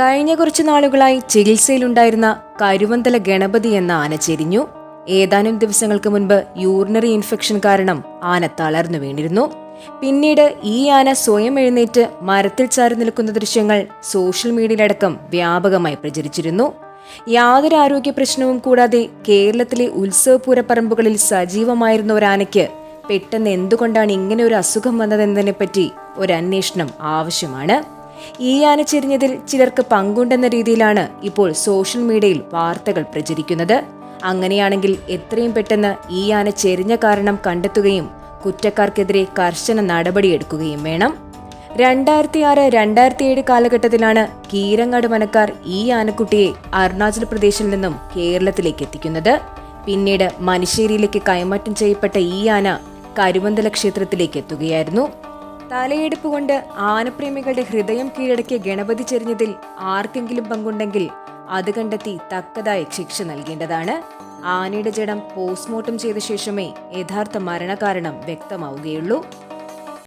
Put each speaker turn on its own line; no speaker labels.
കഴിഞ്ഞ കുറച്ചു നാളുകളായി ചികിത്സയിലുണ്ടായിരുന്ന കരുവന്തല ഗണപതി എന്ന ആന ചെരിഞ്ഞു. ഏതാനും ദിവസങ്ങൾക്ക് മുൻപ് യൂറിനറി ഇൻഫെക്ഷൻ കാരണം ആന തളർന്നു വീണിരുന്നു. പിന്നീട് ഈ ആന സ്വയം എഴുന്നേറ്റ് മരത്തിൽ ചാരി നിൽക്കുന്ന ദൃശ്യങ്ങൾ സോഷ്യൽ മീഡിയയിലടക്കം വ്യാപകമായി പ്രചരിച്ചിരുന്നു. യാതൊരു ആരോഗ്യ പ്രശ്നവും കൂടാതെ കേരളത്തിലെ ഉത്സവപൂരപ്പറമ്പുകളിൽ സജീവമായിരുന്ന ഒരാനയ്ക്ക് പെട്ടെന്ന് എന്തുകൊണ്ടാണ് ഇങ്ങനെ ഒരു അസുഖം വന്നതെന്നതിനെപ്പറ്റി ഒരു അന്വേഷണം ആവശ്യമാണ്. ഈ ആന ചെരിഞ്ഞതിൽ ചിലർക്ക് പങ്കുണ്ടെന്ന രീതിയിലാണ് ഇപ്പോൾ സോഷ്യൽ മീഡിയയിൽ വാർത്തകൾ പ്രചരിക്കുന്നത്. അങ്ങനെയാണെങ്കിൽ എത്രയും പെട്ടെന്ന് ഈ ആന ചെരിഞ്ഞ കാരണം കണ്ടെത്തുകയും കുറ്റക്കാർക്കെതിരെ കർശന നടപടിയെടുക്കുകയും വേണം. രണ്ടായിരത്തി ആറ് രണ്ടായിരത്തി ഏഴ് കാലഘട്ടത്തിലാണ് കീരങ്ങാട് മനക്കാർ ഈ ആനക്കുട്ടിയെ അരുണാചൽ പ്രദേശിൽ നിന്നും കേരളത്തിലേക്ക് എത്തിക്കുന്നത്. പിന്നീട് മനുശ്ശേരിയിലേക്ക് കൈമാറ്റം ചെയ്യപ്പെട്ട ഈ ആന കരുവന്തല ക്ഷേത്രത്തിലേക്ക് എത്തുകയായിരുന്നു. തലയെടുപ്പ് കൊണ്ട് ആനപ്രേമികളുടെ ഹൃദയം കീഴടക്കിയ ഗണപതി ചെരിഞ്ഞതിൽ ആർക്കെങ്കിലും പങ്കുണ്ടെങ്കിൽ അത് കണ്ടെത്തി തക്കതായ ശിക്ഷ നൽകേണ്ടതാണ്. ആനയുടെ ജഡം പോസ്റ്റ്മോർട്ടം ചെയ്ത ശേഷമേ യഥാർത്ഥ മരണകാരണം വ്യക്തമാവുകയുള്ളൂ.